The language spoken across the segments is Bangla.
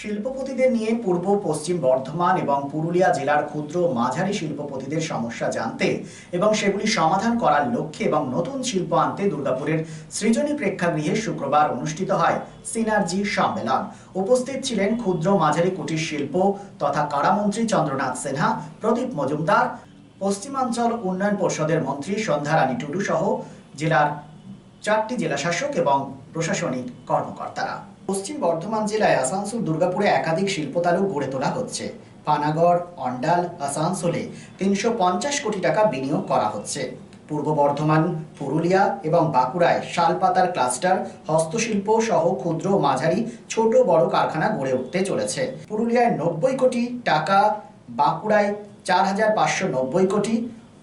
শিল্পপতিদের নিয়ে পূর্ব, পশ্চিম বর্ধমান এবং পুরুলিয়া জেলার ক্ষুদ্র মাঝারি শিল্পপতিদের সমস্যা জানতে এবং সেগুলি সমাধান করার লক্ষ্যে এবং নতুন শিল্প আনতে দুর্গাপুরের সৃজনী প্রেক্ষাগৃহে শুক্রবার অনুষ্ঠিত হয় সিনার্জি সম্মেলন। উপস্থিত ছিলেন ক্ষুদ্র, মাঝারি কুটির শিল্প তথা কারামন্ত্রী চন্দ্রনাথ সিনহা, প্রদীপ মজুমদার, পশ্চিমাঞ্চল উন্নয়ন পর্ষদের মন্ত্রী সন্ধ্যা রানী টুডু সহ জেলার চারটি জেলাশাসক এবং প্রশাসনিক কর্মকর্তারা। পশ্চিম বর্ধমান জেলায় আসানসোল, দুর্গাপুরে একাধিক শিল্পতালু গড়ে তোলা হচ্ছে। পানাগড়, অন্ডাল, আসানসোলে তিনশো পঞ্চাশ কোটি টাকা বিনিয়োগ করা হচ্ছে। পূর্ব বর্ধমান, পুরুলিয়া এবং বাঁকুড়ায় শালপাতার ক্লাস্টার, হস্তশিল্প সহ ক্ষুদ্র মাঝারি, ছোট বড় কারখানা গড়ে উঠতে চলেছে। পুরুলিয়ায় নব্বই কোটি টাকা, বাঁকুড়ায় চার হাজার পাঁচশো নব্বই কোটি,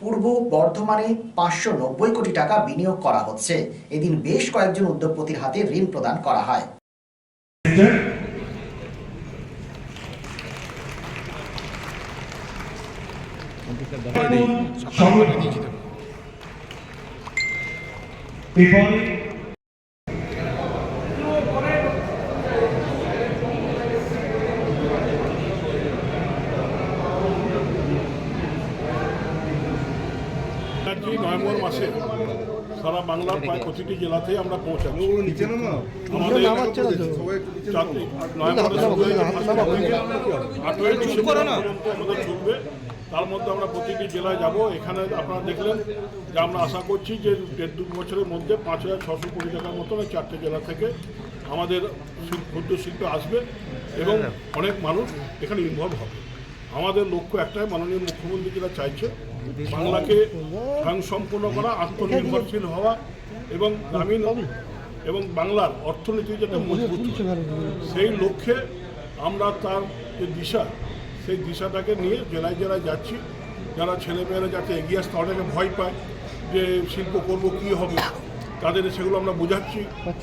পূর্ব বর্ধমানে পাঁচশো নব্বই কোটি টাকা বিনিয়োগ করা হচ্ছে। এদিন বেশ কয়েকজন উদ্যোগপতির হাতে ঋণ প্রদান করা হয়। People ব্যানার্জি নভেম্বর মাসে সারা বাংলার প্রায় প্রতিটি জেলাতেই আমরা পৌঁছাচ্ছি। আমাদের হয়ে আঠেরোই ডিসেম্বর চলবে। তার মধ্যে আমরা প্রতিটি জেলায় যাব। এখানে আপনারা দেখলেন যে আমরা আশা করছি যে দেড় দু বছরের মধ্যে পাঁচ হাজার ছশো কোটি টাকার মতন এই চারটে জেলা থেকে আমাদের ক্ষুদ্র শিল্প আসবে এবং অনেক মানুষ এখানে ইনভলভ হবে। আমাদের লক্ষ্য একটাই, মাননীয় মুখ্যমন্ত্রী যেটা চাইছে, বাংলাকে স্বয়ংসম্পূর্ণ করা, আত্মনির্ভরশীল হওয়া এবং গ্রামীণ এবং বাংলার অর্থনীতি যাতে মজবুত সেই লক্ষ্যে আমরা তার যে দিশা, সেই দিশাটাকে নিয়ে জেলায় জেলায় যাচ্ছি। যারা ছেলেমেয়েরা যাতে এগিয়ে আসতে অনেকে ভয় পায় যে শিল্প করব কী হবে, তাদের সেগুলো আমরা বোঝাচ্ছি।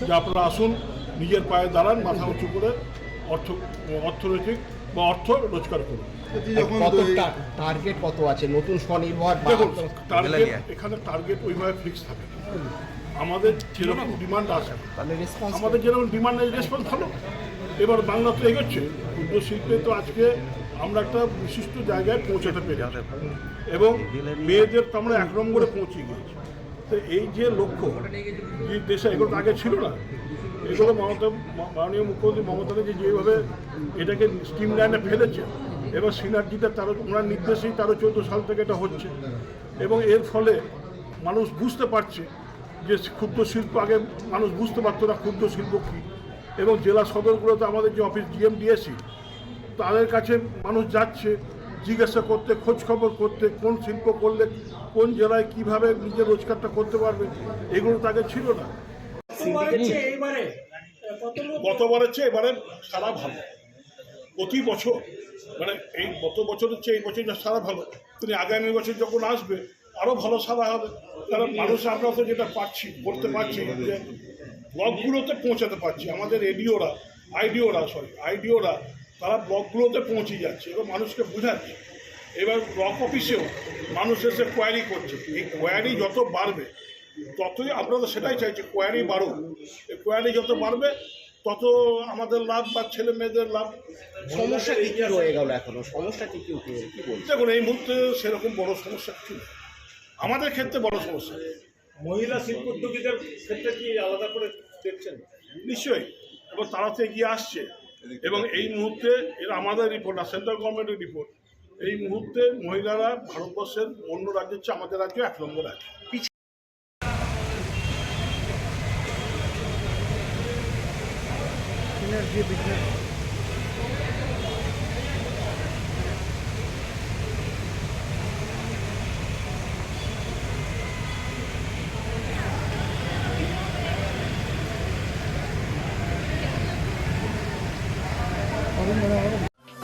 যে আপনারা আসুন, নিজের পায়ে দাঁড়ান, মাথা উঁচু করে অর্থ, অর্থনৈতিক বা অর্থ রোজগার করুন। কত টার্গেট কত আছে? নতুন স্বনির্ভর টার্গেট এখানে টার্গেট ওইভাবে ফিক্স থাকে। আমাদের যেরকম ডিমান্ড আছে। তাহলে রেসপন্স আমাদের যেরকম ডিমান্ডের রেসপন্স ভালো। এবার বাংলা তো এগোচ্ছে। ক্ষুদ্র শিল্পে তো আজকে আমরা একটা বিশিষ্ট জায়গায় পৌঁছাতে পেরেছি। এবং মেয়েদের তো আমরা এক নম্বরে পৌঁছে গিয়েছি। তো এই যে লক্ষ্য যে দেশে এগুলো আগে ছিল না এগুলো মমতা মাননীয় মুখ্যমন্ত্রী মমতা ব্যানার্জি যেভাবে এটাকে স্টিম লাইনে ফেলেছে এবং সিনার্জিটা তারও ওনার নির্দেশেই তেরো চৌদ্দ সাল থেকে এটা হচ্ছে। এবং এর ফলে মানুষ বুঝতে পারছে যে ক্ষুদ্র শিল্প আগে মানুষ বুঝতে পারতো না ক্ষুদ্র শিল্প কী। এবং জেলা সদরগুলোতে আমাদের যে অফিস জিএমডিএসি তাদের কাছে মানুষ যাচ্ছে জিজ্ঞাসা করতে খোঁজ খবর করতে কোন শিল্প করলে কোন জেলায় কীভাবে নিজের রোজগারটা করতে পারবে এগুলো তাকে ছিল না। গতবারের চেয়ে এবারে সারা ভালো। প্রতি বছর মানে এই গত বছরের চেয়ে এই বছর সারা ভালো। তিনি আগামী বছর যখন আসবে আরও ভালো সারা হবে। কারণ মানুষ আমরা তো যেটা পাচ্ছি করতে পারছি যে ব্লকগুলোতে পৌঁছাতে পারছি। আমাদের এডিওরা, আইডিওরা সরি আইডিওরা, তারা ব্লকগুলোতে পৌঁছে যাচ্ছে। এবং মানুষকে বোঝাচ্ছে। এবার ব্লক অফিসেও মানুষ এসে কোয়ারি করছে। এই কোয়ারি যত বাড়বে, ততই আমরা তো সেটাই চাইছি কোয়ারি বাড়ুক। এই কোয়ারি যত বাড়বে তত আমাদের লাভ বা ছেলে মেয়েদের লাভ সমস্যা কি কি রয়ে গেল এখনও? সমস্যা কি কি উঠে কি বলছে দেখুন এই মুহূর্তে সেরকম বড় সমস্যা কিছু নেই। আমাদের ক্ষেত্রে বড় সমস্যা। মহিলা শিল্পোদ্যোগীদের ক্ষেত্রে কি আলাদা করে দেখছেন? নিশ্চয়ই। এবং তারা তো এগিয়ে আসছে। এবং এই মুহূর্তে এর আমাদের রিপোর্ট না সেন্ট্রাল গভর্নমেন্টের রিপোর্ট এই মুহূর্তে মহিলারা ভারতবর্ষের অন্য রাজ্যের চেয়ে আমাদের রাজ্য এক নম্বর আছে enerji business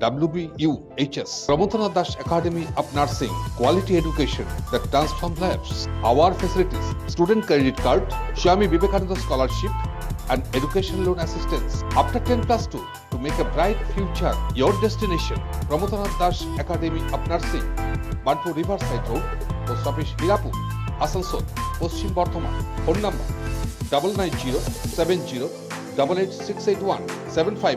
WBUHS, Pramodana Das Academy of Nursing, Quality Education that transforms lives. Our facilities, student credit card, Swami Vivekananda Scholarship, and education loan assistance. After 10 plus 2, to make a bright future, your destination, Pramodana Das Academy of Nursing, Bantu Riverside Road, Post Office Hirapur, Asansol Paschim Bardhaman phone number double nine zero seven zero double eight six eight one seven five